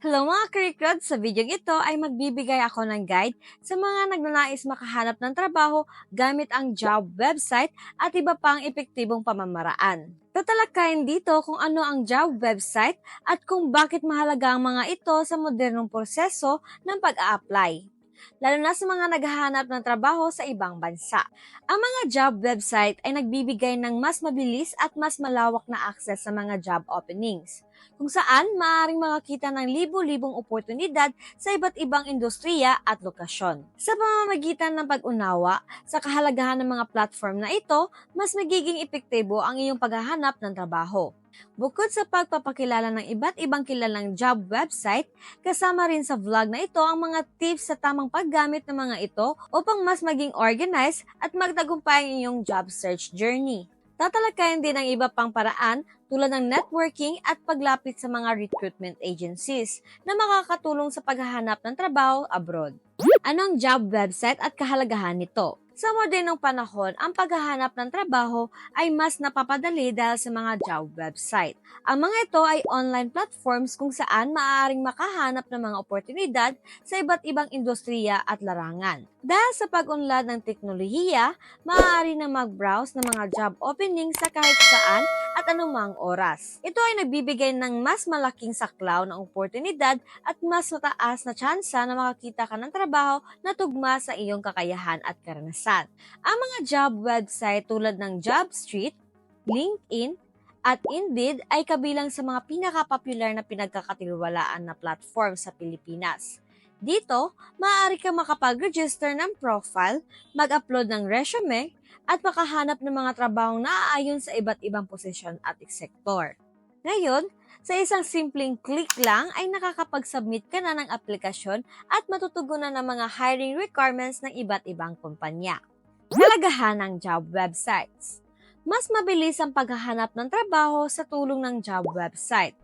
Hello mga Krikrod! Sa video ito ay magbibigay ako ng guide sa mga nagnanais makahanap ng trabaho gamit ang job website at iba pang epektibong pamamaraan. Tatalakayin dito kung ano ang job website at kung bakit mahalaga ang mga ito sa modernong proseso ng pag-a-apply lalo na sa mga naghahanap ng trabaho sa ibang bansa. Ang mga job website ay nagbibigay ng mas mabilis at mas malawak na access sa mga job openings kung saan maaaring makakita ng libo-libong oportunidad sa iba't ibang industriya at lokasyon. Sa pamamagitan ng pag-unawa sa kahalagahan ng mga platform na ito, mas magiging epektibo ang iyong paghahanap ng trabaho. Bukod sa pagpapakilala ng iba't ibang kilalang job website, kasama rin sa vlog na ito ang mga tips sa tamang paggamit ng mga ito upang mas maging organized at magtagumpay ang iyong job search journey. Tatalakayin din ang iba pang paraan tulad ng networking at paglapit sa mga recruitment agencies na makakatulong sa paghahanap ng trabaho abroad. Anong job website at kahalagahan nito? Sa modernong panahon, ang paghahanap ng trabaho ay mas napapadali dahil sa mga job website. Ang mga ito ay online platforms kung saan maaaring makahanap ng mga oportunidad sa iba't ibang industriya at larangan. Dahil sa pag-unlad ng teknolohiya, maaari na mag-browse ng mga job openings sa kahit saan at anumang oras. Ito ay nagbibigay ng mas malaking saklaw ng oportunidad at mas mataas na tsansa na makakita ka ng trabaho na tugma sa iyong kakayahan at karanasan. Ang mga job website tulad ng JobStreet, LinkedIn, at Indeed ay kabilang sa mga pinaka-popular na pinagkakatiwalaan na platform sa Pilipinas. Dito, maaari ka makapag-register ng profile, mag-upload ng resume, at makahanap ng mga trabahong naaayon sa iba't ibang posisyon at sektor. Ngayon, sa isang simpleng click lang ay nakakapag-submit ka na ng aplikasyon at matutugunan ng mga hiring requirements ng iba't ibang kumpanya. Kalagahan ng job websites. Mas mabilis ang paghahanap ng trabaho sa tulong ng job website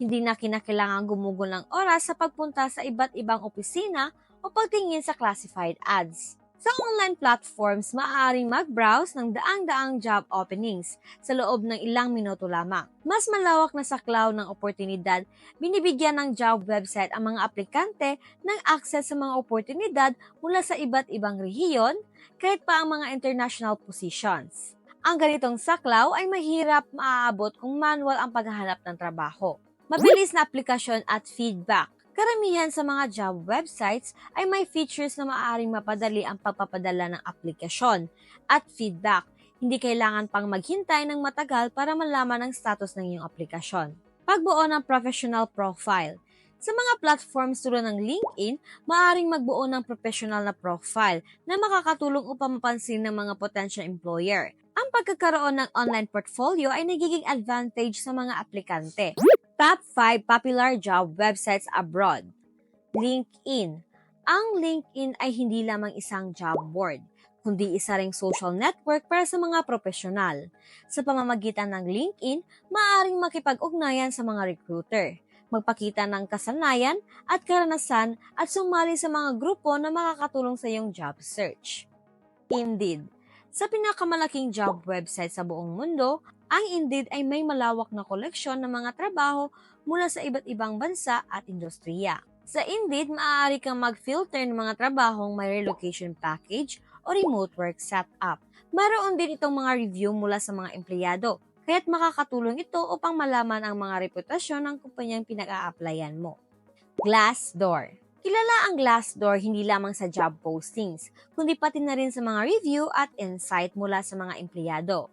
hindi na kinakailangan gumugol ng oras sa pagpunta sa iba't ibang opisina o pagtingin sa classified ads. Sa online platforms, maaaring mag-browse ng daang-daang job openings sa loob ng ilang minuto lamang. Mas malawak na saklaw ng oportunidad, binibigyan ng job website ang mga aplikante ng access sa mga oportunidad mula sa iba't ibang rehiyon, kahit pa ang mga international positions. Ang ganitong saklaw ay mahirap maaabot kung manual ang paghahanap ng trabaho. Mabilis na aplikasyon at feedback. Karamihan sa mga job websites ay may features na maaaring mapadali ang pagpapadala ng aplikasyon at feedback. Hindi kailangan pang maghintay ng matagal para malaman ang status ng iyong aplikasyon. Pagbuo ng professional profile. Sa mga platforms tulad ng LinkedIn, maaaring magbuo ng professional na profile na makakatulong upang mapansin ng mga potential employer. Ang pagkakaroon ng online portfolio ay nagiging advantage sa mga aplikante. Top 5 Popular Job Websites Abroad LinkedIn Ang LinkedIn ay hindi lamang isang job board, kundi isa ring social network para sa mga profesional. Sa pamamagitan ng LinkedIn, maaaring makipag-ugnayan sa mga recruiter, magpakita ng kasanayan at karanasan at sumali sa mga grupo na makakatulong sa iyong job search. Indeed Sa pinakamalaking job website sa buong mundo, ang Indeed ay may malawak na koleksyon ng mga trabaho mula sa iba't ibang bansa at industriya. Sa Indeed, maaari kang mag-filter ng mga trabahong may relocation package o remote work setup. Maroon din itong mga review mula sa mga empleyado, kaya't makakatulong ito upang malaman ang mga reputasyon ng kumpanyang pinag-a-applyan mo. Glassdoor Kilala ang Glassdoor hindi lamang sa job postings, kundi pati na rin sa mga review at insight mula sa mga empleyado.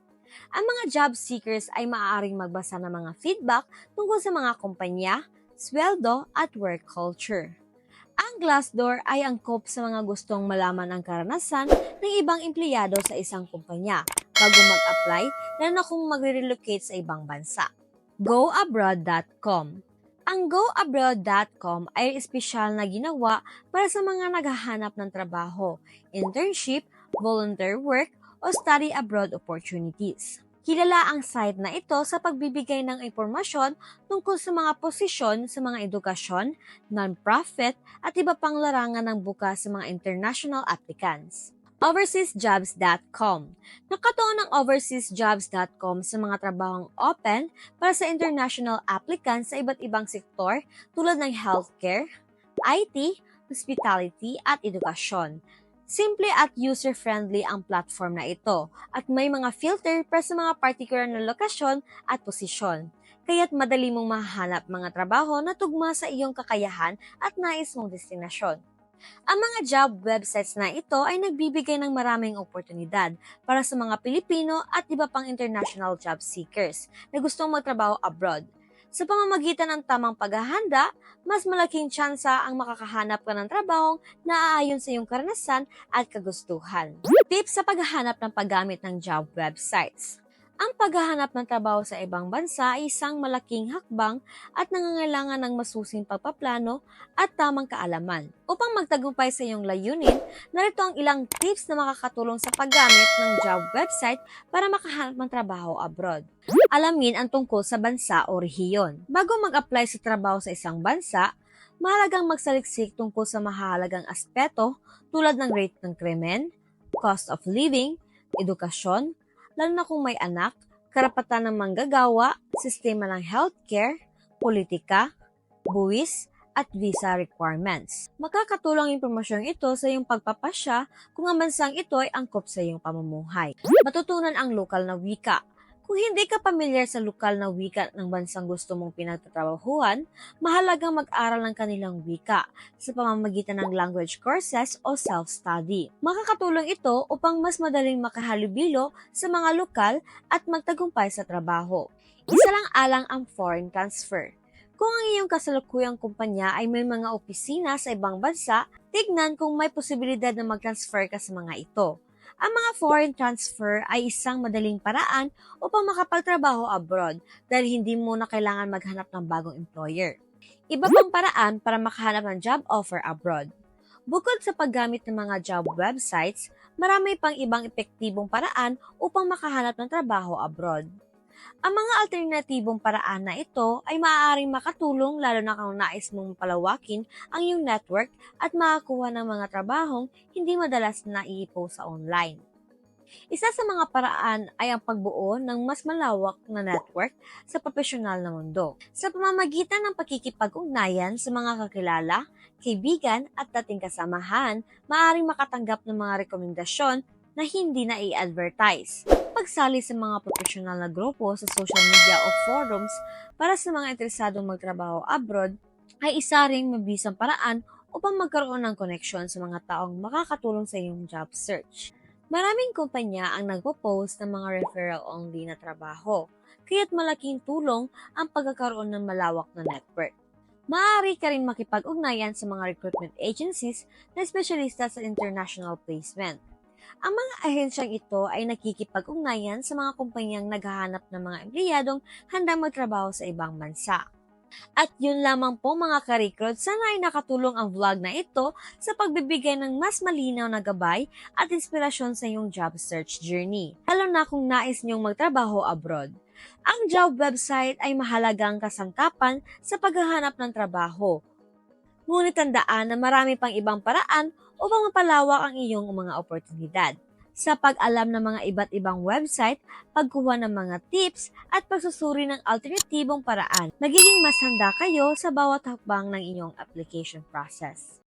Ang mga job seekers ay maaaring magbasa ng mga feedback tungkol sa mga kumpanya, sweldo at work culture. Ang Glassdoor ay angkop sa mga gustong malaman ang karanasan ng ibang empleyado sa isang kumpanya bago mag-apply lalo na kung magre-relocate sa ibang bansa. GoAbroad.com Ang GoAbroad.com ay espesyal na ginawa para sa mga naghahanap ng trabaho, internship, volunteer work, o study abroad opportunities. Kilala ang site na ito sa pagbibigay ng impormasyon tungkol sa mga posisyon sa mga edukasyon, non-profit at iba pang larangan ng bukas sa mga international applicants. overseasjobs.com. Nakatuon ang overseasjobs.com sa mga trabahong open para sa international applicants sa iba't ibang sektor tulad ng healthcare, IT, hospitality at edukasyon. Simple at user-friendly ang platform na ito at may mga filter para sa mga particular na lokasyon at posisyon. Kaya't madali mong mahanap mga trabaho na tugma sa iyong kakayahan at nais mong destinasyon. Ang mga job websites na ito ay nagbibigay ng maraming oportunidad para sa mga Pilipino at iba pang international job seekers na gustong magtrabaho abroad. Sa pamamagitan ng tamang paghahanda, mas malaking tsansa ang makakahanap ka ng trabahong na aayon sa iyong karanasan at kagustuhan. Tips sa paghahanap ng paggamit ng job websites. Ang paghahanap ng trabaho sa ibang bansa ay isang malaking hakbang at nangangailangan ng masusing pagpaplano at tamang kaalaman. Upang magtagumpay sa iyong layunin, narito ang ilang tips na makakatulong sa paggamit ng job website para makahanap ng trabaho abroad. Alamin ang tungkol sa bansa o rehiyon. Bago mag-apply sa trabaho sa isang bansa, mahalagang magsaliksik tungkol sa mahalagang aspeto tulad ng rate ng krimen, cost of living, edukasyon, lalo na kung may anak, karapatan ng manggagawa, sistema ng healthcare, politika, buwis, at visa requirements. Makakatulong ang impormasyong ito sa iyong pagpapasya kung ang bansang ito ay angkop sa iyong pamumuhay. Matutunan ang lokal na wika. Kung hindi ka pamilyar sa lokal na wika ng bansang gusto mong pinagtatrabahuhan, mahalagang mag-aral ng kanilang wika sa pamamagitan ng language courses o self-study. Makakatulong ito upang mas madaling makahalubilo sa mga lokal at magtagumpay sa trabaho. Isa lang alang ang foreign transfer. Kung ang iyong kasalukuyang kumpanya ay may mga opisina sa ibang bansa, tignan kung may posibilidad na mag-transfer ka sa mga ito. Ang mga foreign transfer ay isang madaling paraan upang makapagtrabaho abroad dahil hindi mo na kailangan maghanap ng bagong employer. Iba pang paraan para makahanap ng job offer abroad. Bukod sa paggamit ng mga job websites, marami pang ibang epektibong paraan upang makahanap ng trabaho abroad. Ang mga alternatibong paraan na ito ay maaaring makatulong lalo na kung nais mong palawakin ang iyong network at makakuha ng mga trabahong hindi madalas na i-post sa online. Isa sa mga paraan ay ang pagbuo ng mas malawak na network sa profesional na mundo. Sa pamamagitan ng pakikipag-ugnayan sa mga kakilala, kaibigan at dating kasamahan, maaaring makatanggap ng mga rekomendasyon na hindi na i-advertise pagsali sa mga profesional na grupo sa social media o forums para sa mga interesadong magtrabaho abroad ay isa ring mabisang paraan upang magkaroon ng koneksyon sa mga taong makakatulong sa iyong job search. Maraming kumpanya ang nagpo-post ng mga referral-only na trabaho, kaya't malaking tulong ang pagkakaroon ng malawak na network. Maaari ka rin makipag-ugnayan sa mga recruitment agencies na espesyalista sa international placement. Ang mga ahensyang ito ay nakikipag-ugnayan sa mga kumpanyang naghahanap ng mga empleyadong handang magtrabaho sa ibang bansa. At yun lamang po mga karikrod, sana ay nakatulong ang vlog na ito sa pagbibigay ng mas malinaw na gabay at inspirasyon sa iyong job search journey, lalo na kung nais niyong magtrabaho abroad. Ang job website ay mahalagang kasangkapan sa paghahanap ng trabaho. Ngunit tandaan na marami pang ibang paraan upang mapalawak ang iyong mga oportunidad. Sa pag-alam ng mga iba't ibang website, pagkuha ng mga tips, at pagsusuri ng alternatibong paraan, magiging mas handa kayo sa bawat hakbang ng inyong application process.